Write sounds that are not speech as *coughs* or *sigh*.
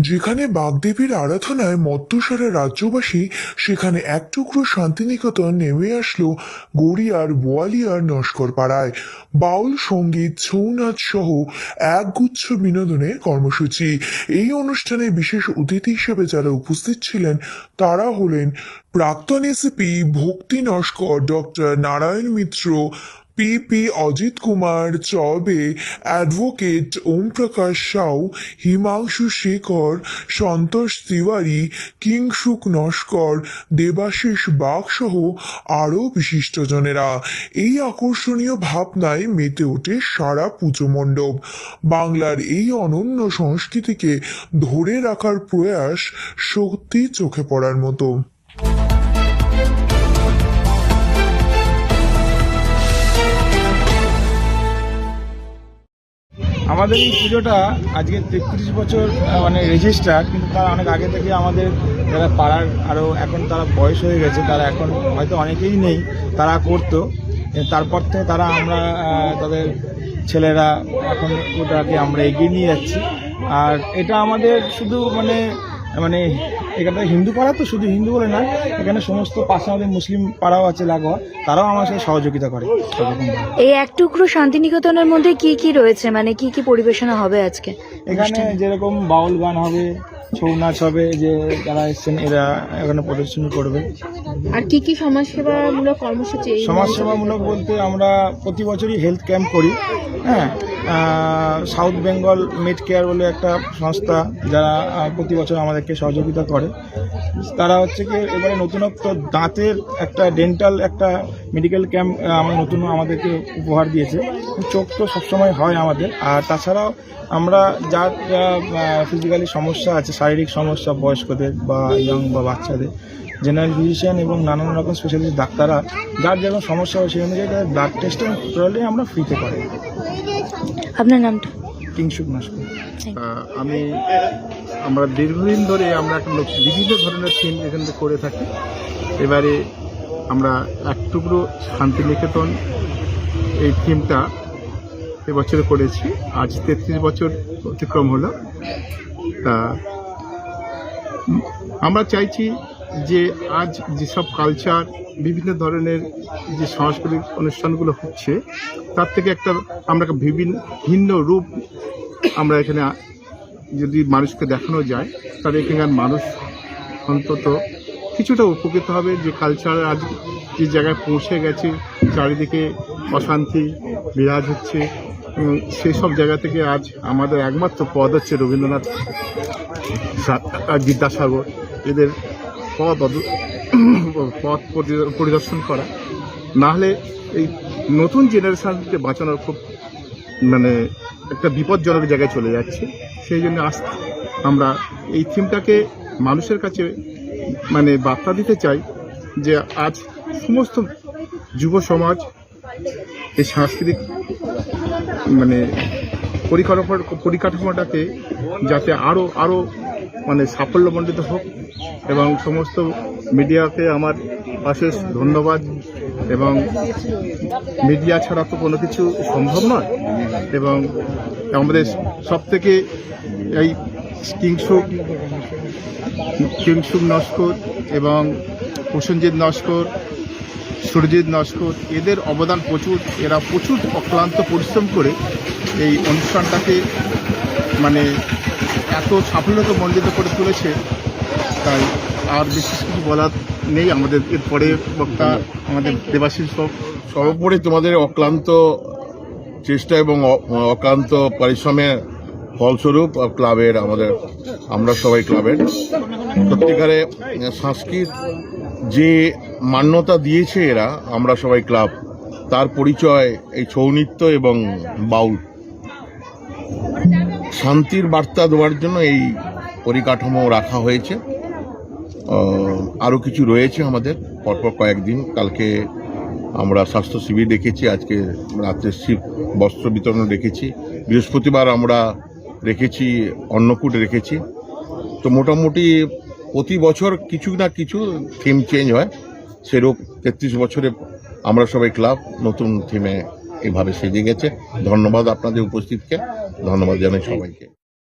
যেখানে বাগদেবীর আরাধনায় মত্তসারা রাজ্যবাসী সেখানে এক টুকরো শান্তিনিকেতন নেমে আসলো গড়িয়ার বোয়ালিয়ার নস্কর পাড়ায় বাউল, সংগীত ছৌ নাচ সহ একগুচ্ছ বিনোদনের কর্মসূচি। এই অনুষ্ঠানে বিশেষ অতিথি হিসেবে যারা উপস্থিত ছিলেন, তারা হলেন প্রাক্তন ACP, Bhakti Naskar, doctor Narayan Mitra P P Ajit Kumar Chaube advocate Om Prakash Sau Himanshu Shekhar Santosh Tiwari Kingshuk Naskar Debashis Bag সহ আরও বিশিষ্টজনেরা এই আকর্ষণীয় ভাবনায় মেতে ওঠে সারা পুজো মণ্ডপ। বাংলার এই অনন্য সংস্কৃতিকে ধরে রাখার প্রয়াস সত্যি চোখে পড়ার মতো। আমাদের এই পুজোটা আজকে তেত্রিশ বছর মানে রেজিস্টার কিন্তু তারা অনেক আগে থেকে আমাদের যারা পাড়ার আরও এখন তারা বয়স হয়ে গেছে, তারা এখন হয়তো অনেকেই নেই, তারা করতো। তারপর থেকে তারা আমরা তাদের ছেলেরা এখন ওটাকে আমরা এগিয়ে নিয়ে যাচ্ছি। আর এটা আমাদের শুধু মানে মানে এখানটা হিন্দু পাড়া তো শুধু হিন্দু বলে না এখানে সমস্ত পাশে আমাদের মুসলিম পাড়াও আছে লাগোয়া তারাও আমার সাথে সহযোগিতা করে। এই এক টুকরো শান্তিনিকেতনের মধ্যে কি কি রয়েছে? মানে কি কি পরিবেশনা হবে আজকে? এখানে যেরকম বাউল গান হবে ছৌ নাচ হবে যে যারা এসছেন এরা এখানে প্রদর্শনী করবে। আর কি কি সমাজসেবামূলক কর্মসূচি সমাজসেবামূলক বলতে আমরা প্রতি বছরই হেলথ ক্যাম্প করি হ্যাঁ? সাউথ বেঙ্গল মেড কেয়ার বলে একটা সংস্থা যারা প্রতি বছর আমাদেরকে সহযোগিতা করে। তারা হচ্ছে কি, এবারে নতুনত্ব দাঁতের একটা ডেন্টাল একটা মেডিকেল ক্যাম্প আমার নতুন আমাদেরকে উপহার দিয়েছে। চোখ তো সবসময় হয় আমাদের। আর তাছাড়াও আমরা যার যা ফিজিক্যালি সমস্যা আছে, শারীরিক সমস্যা, বয়স্কদের বা ইয়ং বা বাচ্চাদের জেনারেল ফিজিশিয়ান এবং নানান রকম স্পেশালিস্ট ডাক্তাররা, যার যেরকম সমস্যা হয় সেই অনুযায়ী তাদের ব্লাড টেস্ট টোটালি আমরা ফ্রিতে করি। আপনার নামটা? কিংসুক নস্কর আমি আমরা দীর্ঘদিন ধরে আমরা একটা বিভিন্ন ধরনের থিম এখান থেকে করে থাকি। এবারে আমরা এক টুকরো শান্তিনিকেতন এই থিমটা এবছরে করেছি। আজ তেত্রিশ বছর অতিক্রম হলো। তা আমরা চাইছি যে আজ যেসব কালচার বিভিন্ন ধরনের যে সাংস্কৃতিক অনুষ্ঠানগুলো হচ্ছে, তার থেকে একটা আমরা বিভিন্ন ভিন্ন রূপ আমরা এখানে যদি মানুষকে দেখানো যায়, তাহলে এখানকার মানুষ অন্তত কিছুটা উপকৃত হবে যে কালচার আজ যে জায়গায় পৌঁছে গেছে, চারিদিকে অশান্তি, বিরাজ হচ্ছে। সেই সব জায়গা থেকে আজ আমাদের একমাত্র পদ হচ্ছে রবীন্দ্রনাথ বিদ্যাসাগর। এদের পথ *coughs* পথ পরিদর্শন করা। না হলে এই নতুন জেনারেশনকে বাঁচানোর খুব মানে একটা বিপজ্জনক জায়গায় চলে যাচ্ছে। সেই জন্য আজ আমরা এই থিমটাকে মানুষের কাছে মানে বার্তা দিতে চাই যে আজ সমস্ত যুব সমাজ এই সাংস্কৃতিক মানে পরিকাঠামো পরিকাঠামোটাকে যাতে আরও আরও মানে সাফল্যমণ্ডিত হোক। এবং সমস্ত মিডিয়াকে আমার অশেষ ধন্যবাদ এবং মিডিয়া ছাড়া তো কোনো কিছু সম্ভব নয়। এবং আমাদের সব থেকে এই কিংসুক কিংসুক নস্কর এবং প্রসেনজিৎ নস্কর, সুরজিৎ নস্কর, এদের অবদান প্রচুর। এরা প্রচুর অক্লান্ত পরিশ্রম করে এই অনুষ্ঠানটাকে মানে এত সাফল্যতা মণ্ডিত করে তুলেছে। তাই আর বিশেষ কিছু বলার নেই। আমাদের এরপরে বক্তা আমাদের দেবাশিস সব সর্বোপরি তোমাদের অক্লান্ত চেষ্টা এবং অক্লান্ত পরিশ্রমের ফলস্বরূপ ক্লাবের আমাদের আমরা সবাই ক্লাবের। সত্যিকারে সংস্কৃত যে মান্যতা দিয়েছে এরা আমরা সবাই ক্লাব তার পরিচয় এই ছৌ নৃত্য এবং বাউল। শান্তির বার্তা দেওয়ার জন্য এই পরিকাঠামো রাখা হয়েছে। আরও কিছু রয়েছে আমাদের। পরপর কয়েকদিন কালকে আমরা স্বাস্থ্য শিবির রেখেছি আজকে রাত্রে শিব বস্ত্র বিতরণ রেখেছি বৃহস্পতিবার আমরা রেখেছি, অন্নকূট রেখেছি। তো মোটামুটি প্রতি বছর কিছু না কিছু থিম চেঞ্জ হয়। সেরূপ তেত্রিশ বছরে আমরা সবাই ক্লাব নতুন থিমে এভাবে সেজে গেছে। ধন্যবাদ আপনাদের উপস্থিতকে, ধন্যবাদ জানাই সবাইকে।